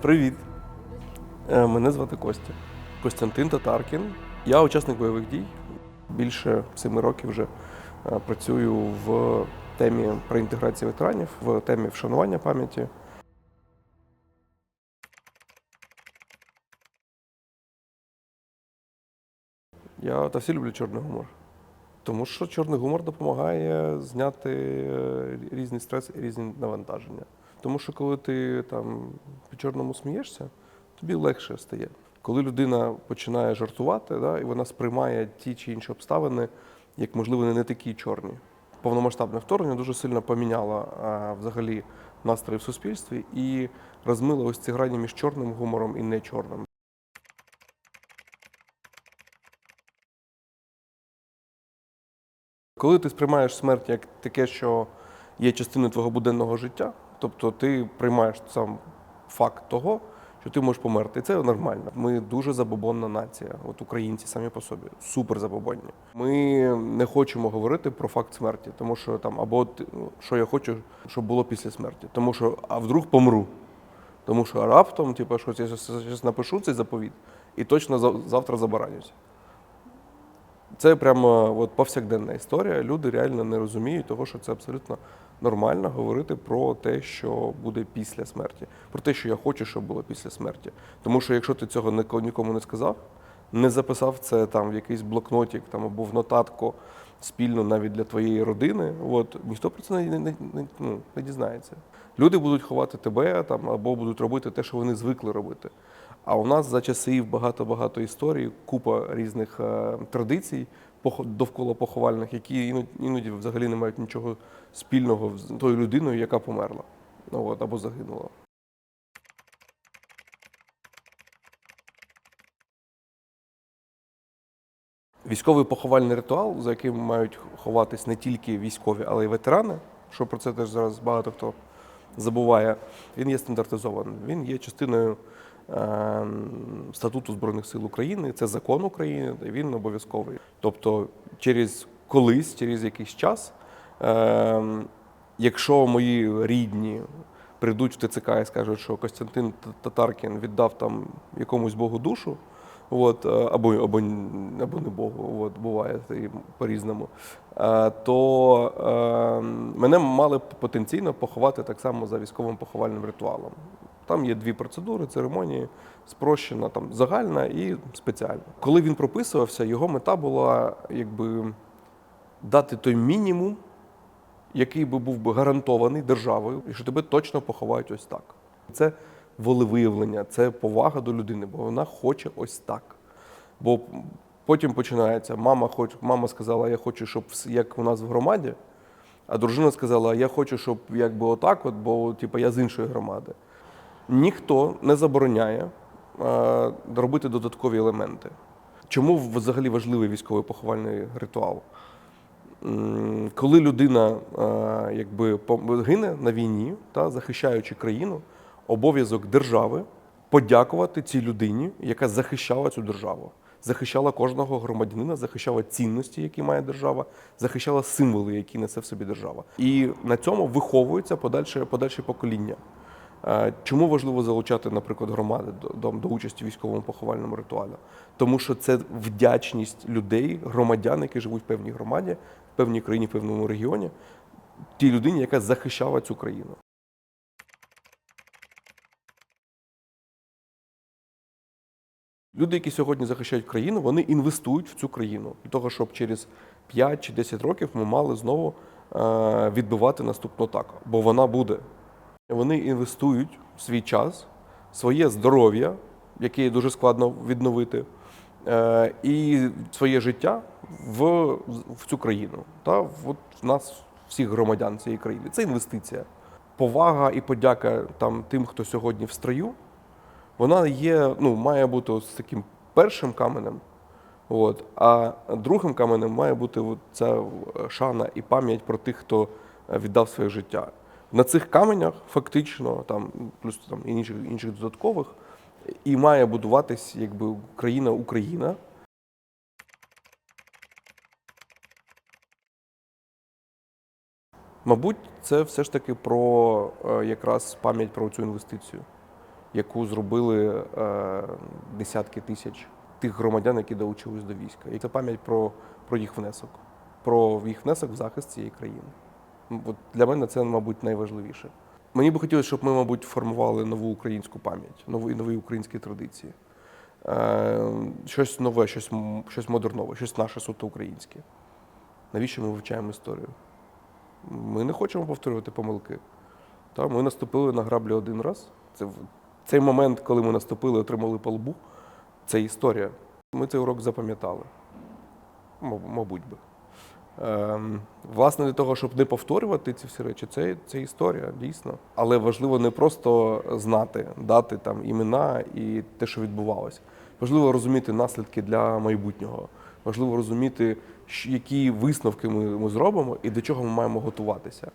Привіт. Е, Мене звати Костя. Костянтин Татаркін. Я учасник бойових дій. Більше семи років вже е, працюю в темі реінтеграції ветеранів, в темі вшанування пам'яті. Я та всі люблю чорний гумор. Тому що чорний гумор допомагає зняти е, різні стреси і різні навантаження. Тому що коли ти там по чорному смієшся, тобі легше стає. Коли людина починає жартувати, да, і вона сприймає ті чи інші обставини, як можливо не такі чорні. Повномасштабне вторгнення дуже сильно поміняло а, взагалі настрої в суспільстві і розмило ось ці грані між чорним гумором і не чорним. Коли ти сприймаєш смерть як таке, що є частиною твого буденного життя, тобто ти приймаєш сам факт того, що ти можеш померти, і це нормально. Ми дуже забобонна нація, от українці самі по собі, супер забобонні. Ми не хочемо говорити про факт смерті, тому що там або ну, що я хочу, щоб було після смерті, тому що а вдруг помру. Тому що раптом, типу, щось я зараз напишу цей заповіт, і точно завтра забаранюся. Це прямо от повсякденна історія. Люди реально не розуміють того, що це абсолютно нормально говорити про те, що буде після смерті, про те, що я хочу, щоб було після смерті. Тому що якщо ти цього ніко- нікому не сказав, не записав це там в якийсь блокнотик там або в нотатку спільно навіть для твоєї родини, от ніхто про це не, не, не, ну, не дізнається. Люди будуть ховати тебе там або будуть робити те, що вони звикли робити. А у нас за часів багато-багато історій, купа різних е, традицій довкола поховальних, які іноді, взагалі не мають нічого спільного з тою людиною, яка померла ну, от, або загинула. Військовий поховальний ритуал, за яким мають ховатись не тільки військові, але й ветерани, що про це теж зараз багато хто забуває, він є стандартизованим. Він є частиною статуту Збройних сил України, це закон України, він обов'язковий. Тобто, через колись, через якийсь час, е, якщо мої рідні прийдуть в ТЦК і скажуть, що Костянтин Татаркін віддав там якомусь Богу душу, От, е, або, або, або не Богу, от, буває по-різному. Е, То е, мене мали потенційно поховати так само за військовим поховальним ритуалом. Там є дві процедури, церемонії, спрощена, там, загальна і спеціальна. Коли він прописувався, його мета була якби дати той мінімум, який би був би гарантований державою, і що тебе точно поховають ось так. Це волевиявлення, це повага до людини, бо вона хоче ось так. Бо потім починається: мама хоч, мама сказала, я хочу, щоб як у нас в громаді, а дружина сказала, я хочу, щоб якби отак, от, бо типу, я з іншої громади. Ніхто не забороняє е, робити додаткові елементи. Чому взагалі важливий військовий поховальний ритуал? Коли людина е, якби гине на війні, та, захищаючи країну, обов'язок держави подякувати цій людині, яка захищала цю державу, захищала кожного громадянина, захищала цінності, які має держава, захищала символи, які несе в собі держава. І на цьому виховується подальше, подальше покоління. Е, Чому важливо залучати, наприклад, громади до, до, участі в військовому поховальному ритуалі? Тому що це вдячність людей, громадян, які живуть в певній громаді, в певній країні, в певному регіоні, тій людині, яка захищала цю країну. Люди, які сьогодні захищають країну, вони інвестують в цю країну для того, щоб через 5 чи 10 років ми мали знову е, відбивати наступну атаку, бо вона буде. Вони інвестують свій час, своє здоров'я, яке дуже складно відновити, е, і своє життя в, в цю країну. Та от в нас, всіх громадян цієї країни. Це інвестиція. Повага і подяка там тим, хто сьогодні в строю, вона є, ну, має бути ось таким першим каменем. От. А другим каменем має бути ця шана і пам'ять про тих, хто віддав своє життя. На цих каменях фактично, там, плюс там інших, інших додаткових, і має будуватись якби країна Україна. Мабуть, це все ж таки про е, якраз пам'ять про цю інвестицію. яку зробили е, десятки тисяч тих громадян, які долучились до війська. І це пам'ять про, про їх внесок, про їх внесок в захист цієї країни. От для мене це, мабуть, найважливіше. Мені би хотілося, щоб ми, мабуть, формували нову українську пам'ять, нові, нові українські традиції. Е, щось нове, щось, щось модернове, щось наше суто українське. Навіщо ми вивчаємо історію? Ми не хочемо повторювати помилки. Та, ми наступили на граблі один раз. Це цей момент, коли ми наступили, отримали по лбу, це історія. Ми цей урок запам'ятали. Мабуть би. Ем, власне, для того, щоб не повторювати ці всі речі, це, це історія, дійсно. Але важливо не просто знати дати там імена і те, що відбувалося. Важливо розуміти наслідки для майбутнього. Важливо розуміти, які висновки ми, ми зробимо і до чого ми маємо готуватися.